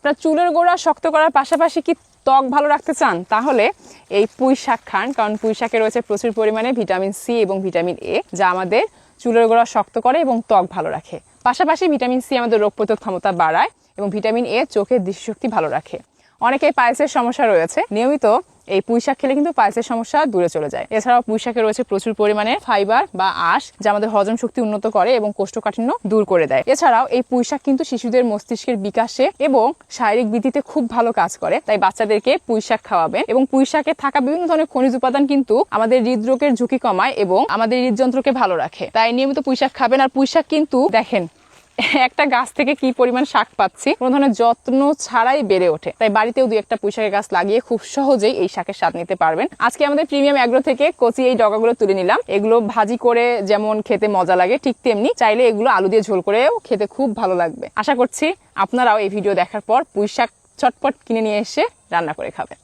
আপনার চুলের গোড়া শক্ত করার পাশাপাশি কি ত্বক ভালো রাখতে চান? তাহলে এই পুঁই শাক খান, কারণ পুঁই শাকে রয়েছে প্রচুর পরিমাণে ভিটামিন সি এবং ভিটামিন এ, যা আমাদের চুলের গোড়া শক্ত করে এবং ত্বক ভালো রাখে। পাশাপাশি ভিটামিন সি আমাদের রোগ প্রতিরোধ ক্ষমতা বাড়ায় এবং ভিটামিন এ চোখের দৃষ্টিশক্তি ভালো রাখে। অনেকে পায়েসের সমস্যা রয়েছে। নিয়মিত এই পুঁই শাক খেলে কিন্তু পায়েসের সমস্যা দূরে চলে যায়। এছাড়াও পুঁই শাকে রয়েছে প্রচুর পরিমাণে ফাইবার বা আঁশ, যা আমাদের হজম শক্তি উন্নত করে এবং কোষ্ঠকাঠিন্য দূর করে দেয়। এছাড়াও এই পুঁই শাক কিন্তু শিশুদের মস্তিষ্কের বিকাশে এবং শারীরিক বৃদ্ধিতে খুব ভালো কাজ করে, তাই বাচ্চাদেরকে পুঁই শাক খাওয়াবেন এবং পুঁই শাকে থাকা বিভিন্ন ধরনের খনিজ উপাদান কিন্তু আমাদের হৃদরোগের ঝুঁকি কমায় এবং আমাদের হৃদযন্ত্রকে ভালো রাখে। তাই নিয়মিত পুঁই শাক খাবেন আর পুঁই শাক কিন্তু দেখেন একটা গাছ থেকে কি পরিমাণ শাক পাচ্ছি? কোনো ধরনের যত্ন ছাড়াই বেড়ে ওঠে। তাই বাড়িতেও দুই একটা পুঁইশাকের গাছ লাগিয়ে খুব সহজেই এই শাকের স্বাদ নিতে পারবেন। আজকে আমাদের প্রিমিয়াম অ্যাগ্রো থেকে কচি এই ডগাগুলো তুলে নিলাম। এগুলো ভাজি করে যেমন খেতে মজা লাগে, ঠিক তেমনি চাইলে এগুলো আলু দিয়ে ঝোল করেও খেতে খুব ভালো লাগবে। আশা করছি আপনারাও এই ভিডিও দেখার পর পুঁই শাক চটপট কিনে নিয়ে এসে রান্না করে খাবেন।